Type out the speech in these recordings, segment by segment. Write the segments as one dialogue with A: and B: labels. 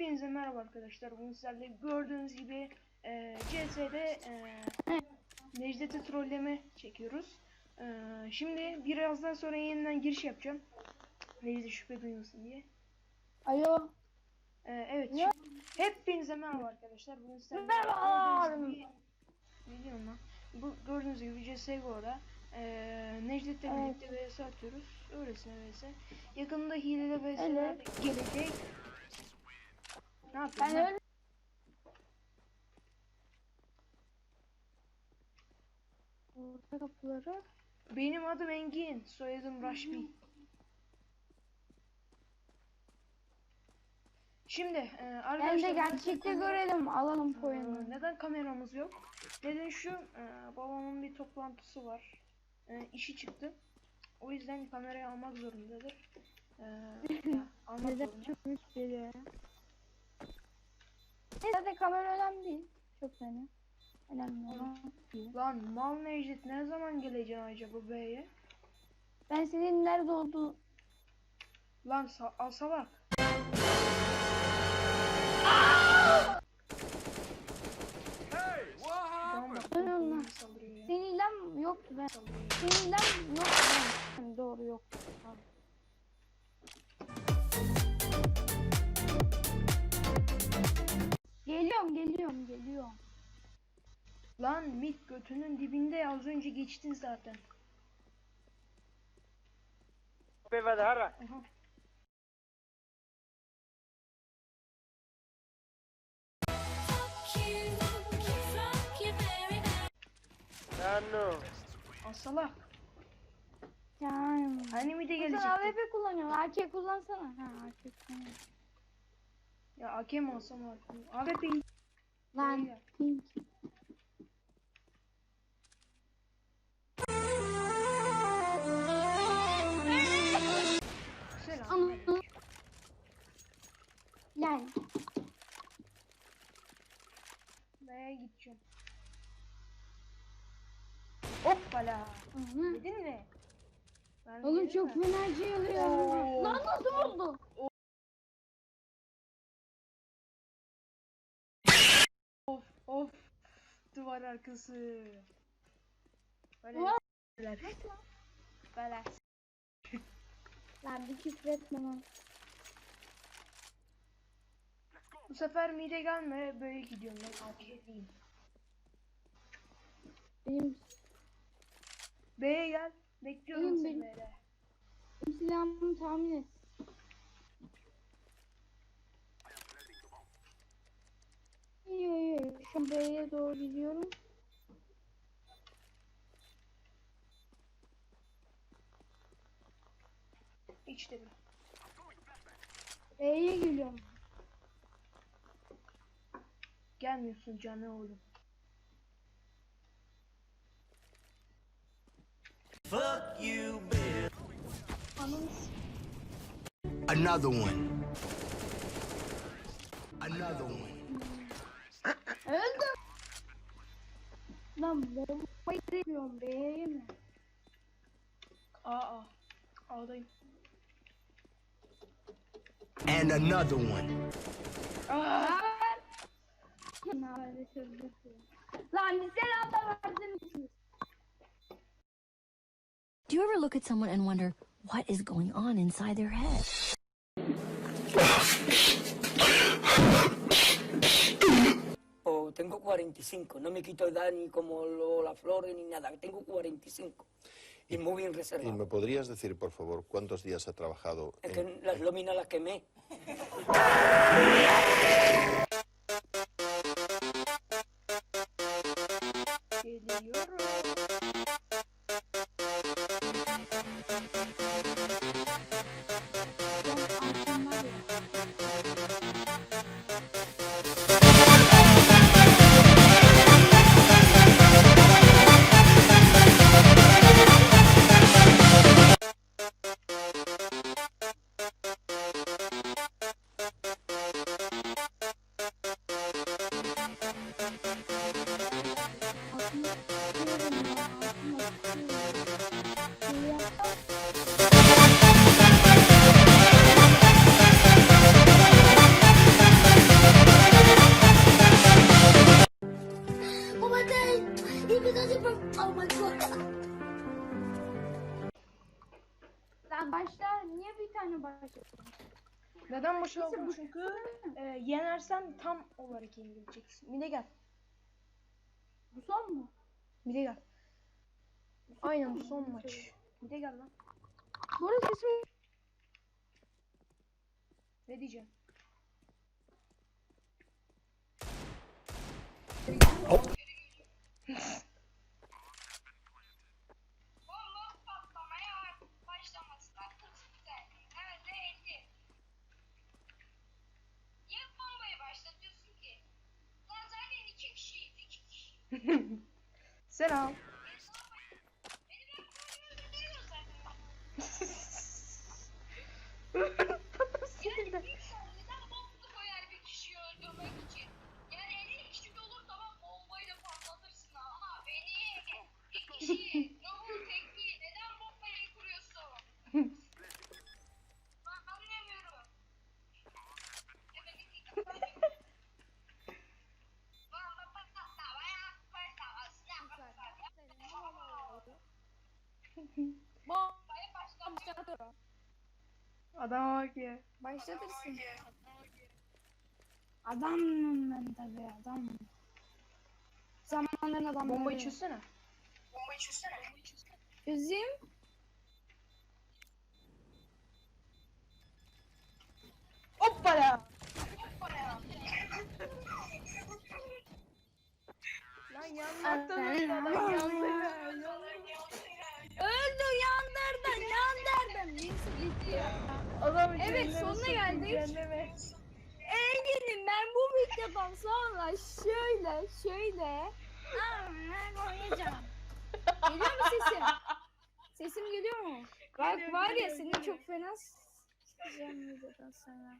A: Hepinize merhaba arkadaşlar. Bugün sizlerle gördüğünüz gibi e, CS'de e, Necdet'i trolleme çekiyoruz. E, şimdi birazdan sonra yeniden giriş yapacağım. Necdet şüphe duymasın diye.
B: Alo.
A: E, evet. Şimdi- hepinize merhaba arkadaşlar. Bugün sizlerle
B: Merhaba.
A: ne diyorum lan? Bu gördüğünüz gibi CSGO'da e, Necdet'le
B: Evet.
A: birlikte vs atıyoruz. Öylesine vs. Yakında hileli vs'ler
B: Evet.
A: gelecek. Ne
B: Ben
A: yapıyorsun? lan?
B: öyle. Orta kapıları.
A: Benim adım Engin, soyadım Raşbi. Şimdi e,
B: Ben de
A: arkadaşlar
B: gerçekte görelim. Alalım
A: e,
B: koyunu.
A: neden kameramız yok? Neden şu e, babamın bir toplantısı var. E, işi çıktı. O yüzden kamerayı almak zorundadır. E, ya, almak zorunda.
B: çok zaten kamera önemli değil. Çok önemli. Önemli olan değil.
A: Lan mal Necdet ne zaman geleceksin acaba B'ye?
B: Ben senin nerede olduğu
A: Lan sa al salak. Tamam
B: senin ilem yoktu ben. Senin ilem yok ben. Doğru yok. Geliyorum geliyorum geliyorum.
A: Lan mit götünün dibinde az önce geçtin zaten.
C: Jarra.
A: Aha.
C: Ya no.
A: Asalak.
B: Yani.
A: Hani mi de
B: Sen
A: gelecekti?
B: AWP kullanıyorsun. AK kullansana. Ha AK kullan.
A: Ya hakem alsam hakem. AWP iyi.
B: Lan.
A: Gel.
B: pink.
A: Selam.
B: Ama. Yani.
A: B'ye gideceğim. Hoppala.
B: Hı.
A: Yedin mi? Ben
B: Oğlum çok fena şey oluyor. Lan nasıl oldu?
A: Of. Duvar arkası. Böyle. Böyle. Böyle.
B: Lan bir küfür etme lan.
A: Bu sefer mide gelme böyle gidiyorum ben AK'liyim.
B: Benim,
A: B'ye gel. Bekliyorum
B: Benim-
A: seni
B: benim-
A: B'de.
B: silahımı tahmin et. İyi iyi. Şu B'ye doğru gidiyorum.
A: Bir.
B: B'ye geliyorum.
A: Gelmiyorsun canı oğlum.
D: Fuck you, Bill.
A: Ananı s-
D: Another one. Another one.
B: Lan B'ye mi?
A: A'dayım.
D: And another one.
A: Aa!
B: Lan bir selam da?
E: Do you ever look at someone and wonder what is going on inside their head?
F: tengo 45, no me quito edad ni como lo- las flores ni nada, tengo 45 y muy bien
G: ¿Y
F: reservado.
G: me podrías decir, por favor, cuántos días ha trabajado
F: Es
G: en-
F: que las lóminas las quemé.
A: Sen başla. Niye bir tane başladın? Neden boş Neyse, Çünkü e, yenersen tam olarak yenileceksin. Bir de gel.
B: Bu son mu?
A: Bir de gel. Aynen bu son maç. Bir de gel lan.
B: Bu arada sesim
A: Ne diyeceğim? Selam.
H: Beni ben böyle öldürüyor zaten. Yani bir insan neden bomba koyar bir kişiyi öldürmek için? Yani 50 kişi de olur tamam bombayla patlatırsın ama beni bir kişi Nuh'un tekniği neden bombayı kuruyorsun? Ben anlayamıyorum. Evet, iki kişi Bomba patlamaya başlamasına Bombayı başlatıyor.
A: Adama bak ya.
B: başlatırsın. Adamım ben tabii adam. Zamanların adamları.
A: Bombayı çözsene.
H: Bombayı çözsene.
B: Çözeyim.
A: Hoppala. Lan yanmaktan öldü adam yandı.
B: Öldü yandırdın yandırdın. Neyse gitti ya.
A: Adam
B: Evet,
A: cehenneme
B: sonuna geldik.
A: cehenneme.
B: Engin'im ben bu videodan sonra şöyle şöyle ben oynayacağım. Geliyor mu sesim? Sesim geliyor mu? Bak
A: Geliyor,
B: var ya
A: geliyor,
B: seni
A: geliyor.
B: çok fena s**eceğim videodan sonra.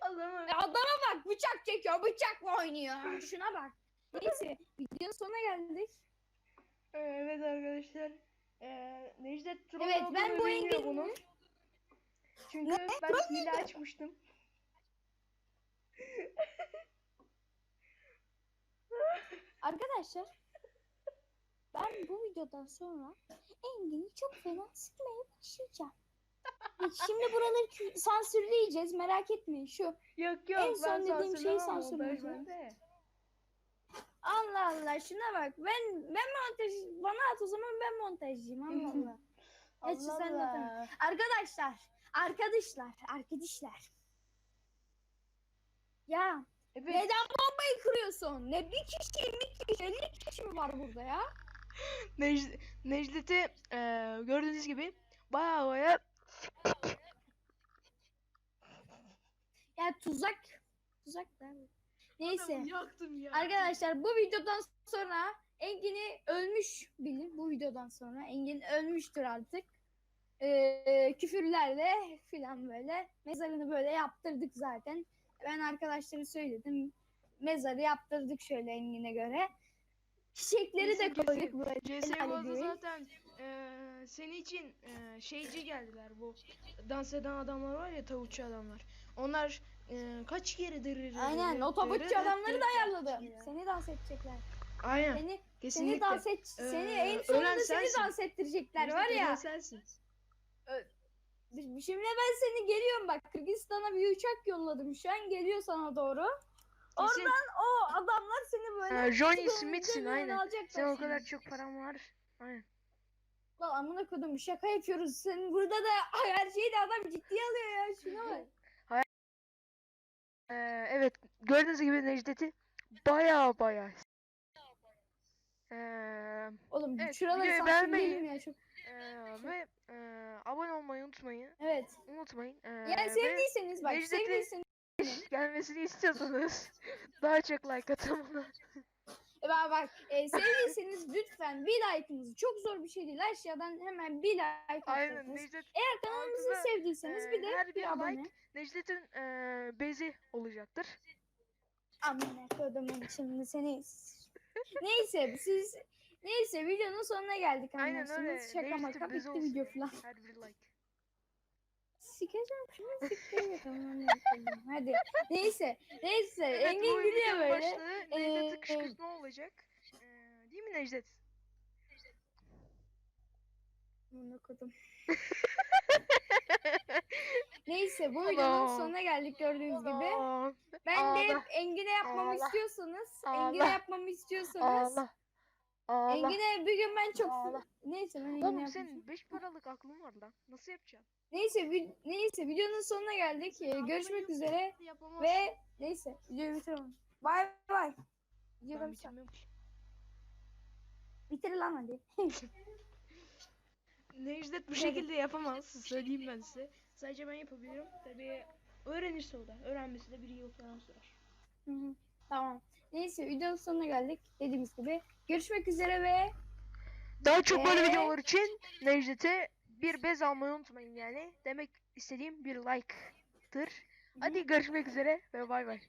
A: Adamı.
B: Ya adama bak bıçak çekiyor bıçakla oynuyor. Şuna bak. Neyse videonun sonuna geldik.
A: Evet arkadaşlar. Ee, Necdet Troll
B: Evet, ben
A: olduğunu
B: bu
A: bilmiyor
B: Engin'i-
A: bunun. Çünkü ben hile açmıştım.
B: Arkadaşlar ben bu videodan sonra Engin'i çok fena sıkmaya başlayacağım. Şimdi buraları sansürleyeceğiz merak etmeyin şu.
A: Yok yok
B: En son
A: ben
B: dediğim şeyi sansürleyeceğim. Allah Allah şuna bak ben ben montaj bana at o zaman ben montajcıyım Allah Allah.
A: Allah
B: sen de. Arkadaşlar arkadaşlar arkadaşlar. Ya
A: Evet.
B: neden bombayı kırıyorsun? Ne bir kişi mi kişi 50 kişi mi var burada ya?
A: Necd Necdet'i eee gördüğünüz gibi baya baya
B: Ya tuzak tuzak da. Neyse.
A: yaktım ya.
B: Arkadaşlar bu videodan sonra Engin'i ölmüş bilin. Bu videodan sonra Engin ölmüştür artık. Ee, küfürlerle filan böyle. Mezarını böyle yaptırdık zaten. Ben arkadaşlara söyledim. Mezarı yaptırdık şöyle Engin'e göre. Çiçekleri de
A: Kesin,
B: koyduk böyle.
A: CSGO'da zaten eee senin için eee, şeyci geldiler bu dans eden adamlar var ya tavukçu adamlar. Onlar eee, kaç kere dırırır
B: Aynen o tabutçu adamları da ayarladım. Seni dans edecekler.
A: Aynen
B: Seni, seni
A: kesinlikle.
B: dans et, seni
A: Ee,
B: en sonunda seni dans ettirecekler var ya.
A: sensin.
B: Şimdi ben seni geliyorum bak Kırgızistan'a bir uçak yolladım şu an geliyor sana doğru.
A: Kesin.
B: Oradan o adamlar seni böyle
A: Ee, Johnny
B: gömleğini
A: Smith'sin aynen.
B: alacaklar
A: Sen o
B: seni.
A: kadar çok param var. Aynen.
B: Lan amına kodum şaka yapıyoruz. Sen burada da her şeyi de adam ciddiye alıyor ya şuna bak.
A: Ee, evet gördüğünüz gibi Necdet'i baya baya Ee,
B: Oğlum
A: Evet,
B: şuraları
A: videoyu
B: sansürleyelim
A: beğenmeyi-
B: ya çok.
A: ee, ve ee, abone olmayı unutmayın.
B: Evet.
A: Unutmayın. Ee,
B: Yani
A: ve
B: sevdiyseniz bak
A: Necdet'i-
B: sevdiyseniz.
A: gelmesini istiyorsanız daha çok like atın buna.
B: E bak bak e, sevdiyseniz lütfen bir like'ınızı çok zor bir şey değil. Aşağıdan hemen bir like
A: Aynen
B: atacaksınız.
A: Necdet
B: Eğer kanalımızı
A: altına,
B: sevdiyseniz bir de
A: her
B: bir
A: bir
B: abone.
A: like Necdet'in ee, bezi olacaktır.
B: Amına kodumun şimdi seni. Neyse siz neyse videonun sonuna geldik
A: Aynen öyle.
B: anlarsınız. Şaka maka bitti video falan.
A: Her bir like.
B: Sikeceğim şunu sikeceğim tamam hadi. Neyse neyse Engin gidiyor böyle.
A: başlığı Necdet'i
B: Ee,
A: kışkırtma olacak. Ee, değil mi Necdet?
B: Amına kodum. Neyse bu videonun sonuna geldik gördüğünüz gibi. Ben de Engin'e yapmamı istiyorsanız, Engin'e yapmamı istiyorsanız, Engin'e bir gün ben çok neyse ben Engin'e
A: Oğlum senin 5 paralık aklın var lan. Nasıl yapacaksın?
B: Neyse vi- neyse videonun sonuna geldik. Ee, görüşmek üzere
A: Yapamaz.
B: ve neyse videoyu bitirelim. Bay bay. Videoda
A: ben
B: bitir. Bitir lan hadi.
A: Necdet bu şekilde yapamaz. Söyleyeyim ben size. Sadece ben yapabilirim. Tabii öğrenirse o da. Öğrenmesi de bir yıl falan sürer.
B: Hı hı. tamam. Neyse videonun sonuna geldik. Dediğimiz gibi. Görüşmek üzere ve
A: Daha çok böyle
B: Ee?
A: videolar için Necdet'e bir bez almayı unutmayın yani. Demek istediğim bir like'tır. Hadi görüşmek üzere ve bay bay.